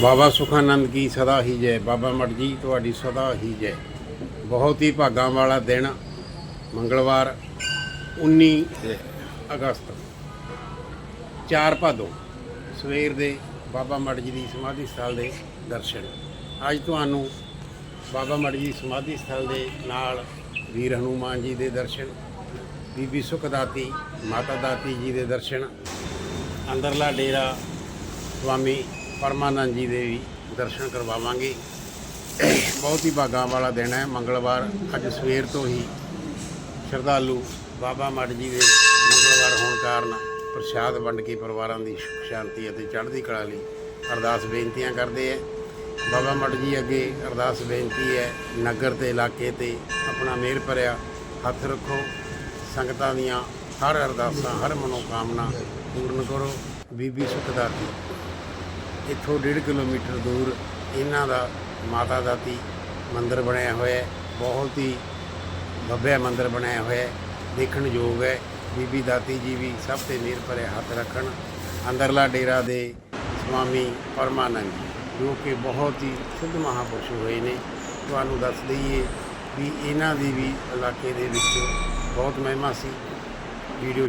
ਬਾਬਾ ਸੁਖਾਨੰਦ ਕੀ ਸਦਾ ਹੀ ਜੈ, ਬਾਬਾ ਮਟ ਜੀ ਤੁਹਾਡੀ ਸਦਾ ਹੀ ਜੈ। ਬਹੁਤ ਹੀ ਭਾਗਾਂ ਵਾਲਾ ਦਿਨ, ਮੰਗਲਵਾਰ 19 ਅਗਸਤ। 4 ਭਾਦੋਂ, ਸਵੇਰ ਦੇ ਬਾਬਾ ਮਟ ਜੀ ਦੀ ਸਮਾਧੀ ਸਥਲ ਦੇ ਦਰਸ਼ਨ। ਅੱਜ ਤੁਹਾਨੂੰ ਬਾਬਾ ਮਟ ਜੀ ਸਮਾਧੀ ਸਥਲ ਦੇ ਨਾਲ ਵੀਰ ਹਨੂਮਾਨ ਜੀ ਦੇ ਦਰਸ਼ਨ, ਬੀਬੀ ਸੁਖਦਾਤੀ, ਮਾਤਾ ਦਾਤੀ ਜੀ ਦੇ ਦਰਸ਼ਨ, ਅੰਦਰਲਾ ਡੇਰਾ ਸਵਾਮੀ ਪਰਮਾਨੰਦ ਜੀ ਦੇ ਵੀ ਦਰਸ਼ਨ ਕਰਵਾਵਾਂਗੇ। ਬਹੁਤ ਹੀ ਭਾਗਾਂ ਵਾਲਾ ਦਿਨ ਹੈ। ਮੰਗਲਵਾਰ ਅੱਜ ਸਵੇਰ ਤੋਂ ਹੀ ਸ਼ਰਧਾਲੂ ਬਾਬਾ ਮੱਠ ਜੀ ਦੇ ਮੰਗਲਵਾਰ ਹੋਣ ਕਾਰਨ ਪ੍ਰਸ਼ਾਦ ਵੰਡ ਕੇ ਪਰਿਵਾਰਾਂ ਦੀ ਸੁਖ, ਸ਼ਾਂਤੀ ਅਤੇ ਚੜ੍ਹਦੀ ਕਲਾ ਲਈ ਅਰਦਾਸ ਬੇਨਤੀਆਂ ਕਰਦੇ ਹੈ। ਬਾਬਾ ਮੱਠ ਜੀ ਅੱਗੇ ਅਰਦਾਸ ਬੇਨਤੀ ਹੈ, ਨਗਰ ਤੇ ਇਲਾਕੇ ਤੇ ਆਪਣਾ ਮਿਹਰ ਭਰਿਆ ਹੱਥ ਰੱਖੋ। ਸੰਗਤਾਂ ਦੀਆਂ ਹਰ ਅਰਦਾਸਾਂ, ਹਰ ਮਨੋਕਾਮਨਾ ਪੂਰਨ ਕਰੋ। ਬੀਬੀ ਸੁਖਦਾਤੀ। ਇੱਥੋਂ 1.5 ਕਿਲੋਮੀਟਰ ਦੂਰ ਇਹਨਾਂ ਦਾ ਮਾਤਾ ਦਾਤੀ ਮੰਦਿਰ ਬਣਿਆ ਹੋਇਆ ਹੈ। ਬਹੁਤ ਹੀ ਭव्य ਮੰਦਿਰ ਬਣਾਇਆ ਹੋਇਆ ਹੈ। ਦੇਖਣ ਯੋਗ ਹੈ। ਬੀਬੀ ਦਾਤੀ ਜੀ ਵੀ ਸਭ ਤੇ ਮਿਹਰ ਭਰੇ ਹੱਥ ਰੱਖਣ। ਅੰਦਰਲਾ ਡੇਰਾ ਦੇ ਸਵਾਮੀ ਪਰਮਾਨੰਦ ਜੋ ਕਿ ਬਹੁਤ ਹੀ ਸ਼ੁੱਧ ਮਹਾਪੁਰਸ਼ ਹੋਏ ਨੇ। ਤੁਹਾਨੂੰ ਦੱਸ ਦਈਏ ਵੀ ਇਹਨਾਂ ਦੀ ਵੀ ਇਲਾਕੇ ਦੇ ਵਿੱਚ ਬਹੁਤ ਮਹਿਮਾ ਸੀ। ਵੀਡੀਓ